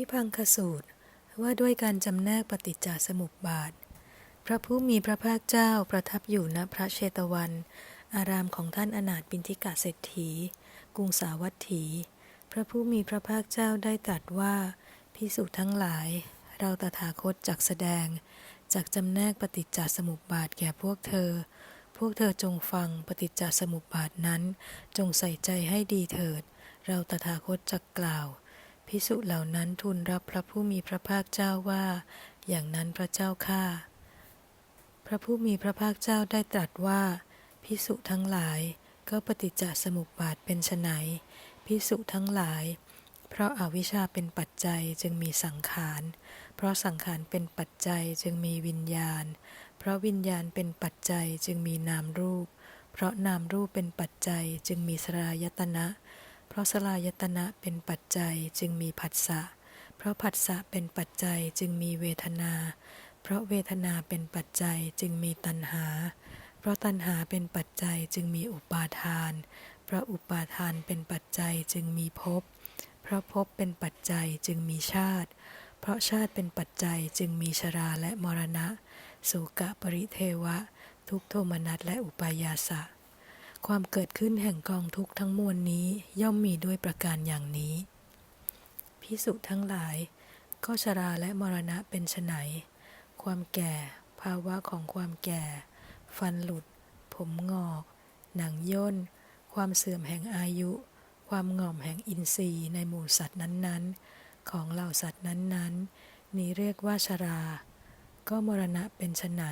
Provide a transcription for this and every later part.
วิพังคสูตร ว่าด้วยการจำแนกปฏิจจสมุปบาท พระผู้มีพระภาคเจ้าประทับอยู่ณพระเชตวัน อารามของท่านอนาถบินทิกาเศรษฐี กรุงสาวัตถี พระผู้มีพระภาคเจ้าได้ตรัสว่าพิสุทั้งหลาย เราตถาคตจักแสดงจากจำแนกปฏิจจสมุปบาทแก่พวกเธอ พวกเธอจงฟังปฏิจจสมุปบาทนั้น จงใส่ใจให้ดีเถิด เราตถาคตจักกล่าว พิสุเหล่านั้นทูลรับพระผู้มีพระภาคเจ้าว่า อย่างนั้นพระเจ้าข้าพระผู้มีพระภาคเจ้าได้ตรัสว่าพิสุทั้งหลายก็ปฏิจจสมุปบาทเป็นไฉนพิสุทั้งหลาย เพราะอาวิชชาเป็นปัจจัยจึงมีสังขาร เพราะสังขารเป็นปัจจัยจึงมีวิญญาณ เพราะวิญญาณเป็นปัจจัยจึงมีนามรูป เพราะนามรูปเป็นปัจจัยจึงมีสลายตนะ เพราะสลายตนะเป็นปัจจัยจึงมีผัสสะ เพราะผัสสะเป็นปัจจัยจึงมีเวทนา เพราะเวทนาเป็นปัจจัยจึงมีตัณหา เพราะตัณหาเป็นปัจจัยจึงมีอุปาทาน เพราะอุปาทานเป็นปัจจัยจึงมีภพ เพราะภพเป็นปัจจัยจึงมีชาติ เพราะชาติเป็นปัจจัยจึงมีชราและมรณะโสกะปริเทวะ ทุกโทมนัสและอุปายาสะ ความเกิดขึ้นแห่งกองทุกข์ทั้งมวลนี้ย่อมมีด้วยประการอย่างนี้ พิสุทั้งหลาย ก็ชราและมรณะเป็นไนความแก่ ภาวะของความแก่ ฟันหลุด ผมงอก หนังย่น ความเสื่อมแห่งอายุ ความง่อมแห่งอินทรีย์ในหมู่สัตว์นั้นๆ ของเหล่าสัตว์นั้นๆ นี้เรียกว่าชรา ก็มรณะเป็นไน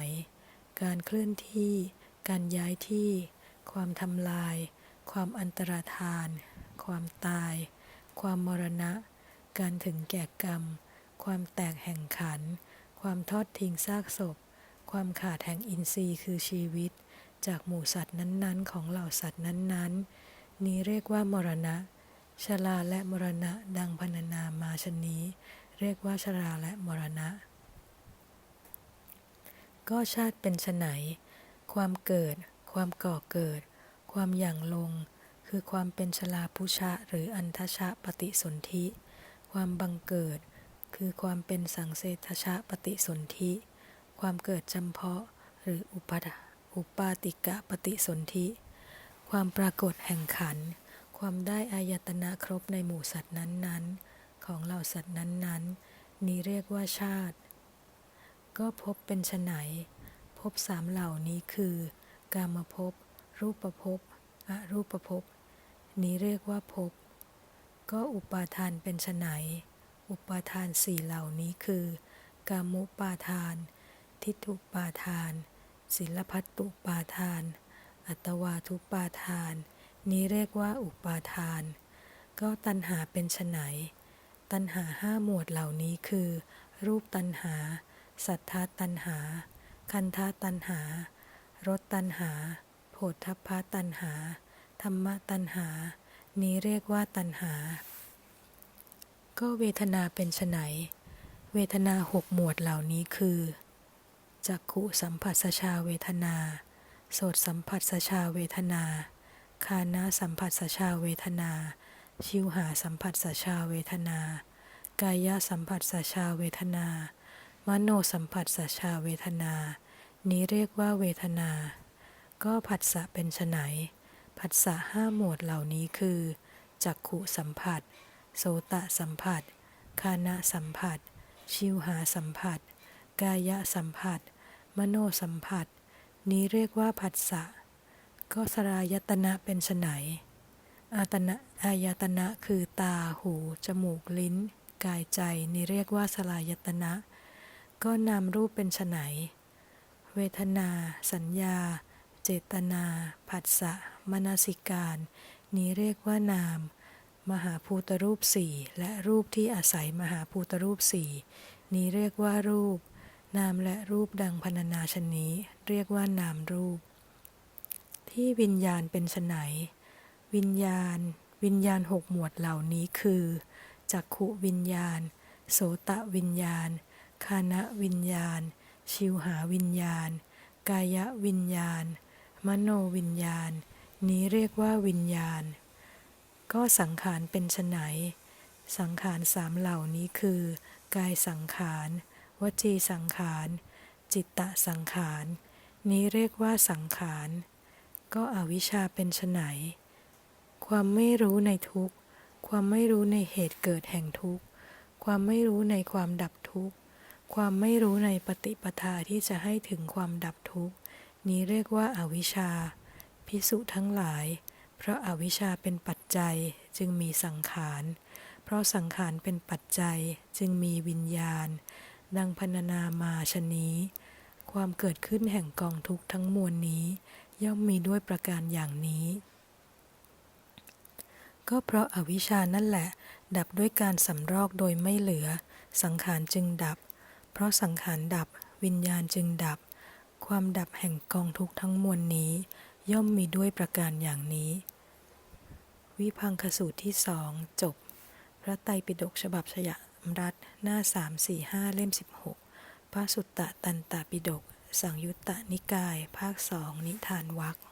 การเคลื่อนที่ การย้ายที่ ความทำลาย ความอันตรธาน ความตาย ความมรณะ การถึงแก่กรรม ความแตกแห่งขัน ความทอดทิ้งซากศพ ความขาดแห่งอินทรีย์คือชีวิต จากหมู่สัตว์นั้นๆ ของเหล่าสัตว์นั้นๆ นี้เรียกว่ามรณะ ชราและมรณะดังพรรณนามาชนนี้ เรียกว่าชราและมรณะ ก็ชาติเป็นไฉนความเกิด ความก่อเกิด ความหยั่งลง คือความเป็นชลาพุชะหรืออันทชะปฏิสนธิ ความบังเกิด คือความเป็นสังเสทชะปฏิสนธิ ความเกิดจำเพาะหรืออุปาอุปาติกะปฏิสนธิ ความปรากฏแห่งขัน ความได้อายตนะครบในหมู่สัตว์นั้นๆ ของเหล่าสัตว์นั้นๆ นี้เรียกว่าชาติ ก็พบเป็นไฉนภพสามเหล่านี้คือ กามภพ รูปภพ อรูปภพ นี้เรียกว่าภพ ก็อุปาทานเป็นไฉนอุปาทานสี่เหล่านี้คือ กามุปาทาน ทิฏฐุปาทาน ศิลพัตตุปาทาน อัตวาทุปาทาน นี้เรียกว่าอุปาทาน ก็ตัณหาเป็นไฉนตัณหาห้าหมวดเหล่านี้คือ รูปตัณหา สัทธาตัณหา คันธาตัณหา รสตัณหา โผฏฐัพพะตัณหา ธรรมตัณหา นี้เรียกว่าตัณหา ก็เวทนาเป็นไฉนเวทนาหกหมวดเหล่านี้คือจักขุสัมผัสชาเวทนา โสตสัมผัสชาเวทนา คานะสัมผัสชาเวทนา ชิวหาสัมผัสชาเวทนา กายสัมผัสชาเวทนามโนสัมผัสชาเวทนา นี้เรียกว่าเวทนา ก็ผัสสะเป็นไฉนผัสสะห้าหมวดเหล่านี้คือ จักขุสัมผัส โสตะสัมผัส คานะสัมผัส ชิวหาสัมผัส กายะสัมผัส มโนสัมผัส นี้เรียกว่าผัสสะ ก็สลายตนะเป็นไฉนอาตนะอายตนะคือตา หู จมูก ลิ้น กายใจ นี้เรียกว่าสลายตนะ ก็นามรูปเป็นไฉน เวทนา สัญญา เจตนา ผัสสะ มนสิการ นี้เรียกว่านาม มหาภูตรูปสี่และรูปที่อาศัยมหาภูตรูปสี่นี้เรียกว่ารูป นามและรูปดังพรรณนาชนนี้ เรียกว่านามรูป ที่วิญญาณเป็นไนวิญญาณ วิญญาณหกหมวดเหล่านี้คือจักขุวิญญาณ โสตะวิญญาณ คานะวิญญาณ ชิวหาวิญญาณ กายวิญญาณ มโนวิญญาณ นี้เรียกว่าวิญญาณ ก็สังขารเป็นไฉนสังขารสามเหล่านี้คือ กายสังขาร วจีสังขาร จิตตสังขาร นี้เรียกว่าสังขาร ก็อวิชชาเป็นไฉนความไม่รู้ในทุกข์ ความไม่รู้ในเหตุเกิดแห่งทุกข์ ความไม่รู้ในความดับทุกข์ ความไม่รู้ในปฏิปทาที่จะให้ถึงความดับทุกข์ นี้เรียกว่าอาวิชชา พิสุทั้งหลาย เพราะอาวิชชาเป็นปัจจัยจึงมีสังขาร เพราะสังขารเป็นปัจจัยจึงมีวิญญาณ ดังพรรณนามาชนี้ ความเกิดขึ้นแห่งกองทุกข์ทั้งมวลนี้ ย่อมมีด้วยประการอย่างนี้ ก็เพราะอาวิชชานั่นแหละ ดับด้วยการสำรอกโดยไม่เหลือ สังขารจึงดับ เพราะสังขารดับวิญญาณจึงดับ ความดับแห่งกองทุกทั้งมวลนี้ ย่อมมีด้วยประการอย่างนี้ วิพังคสูตรที่สองจบ พระไตรปิฎกฉบับชยมรัฐหน้า345เล่ม16พระสุตตะตันตปิฎกสังยุตตนิกาย ภาคสองนิทานวรรค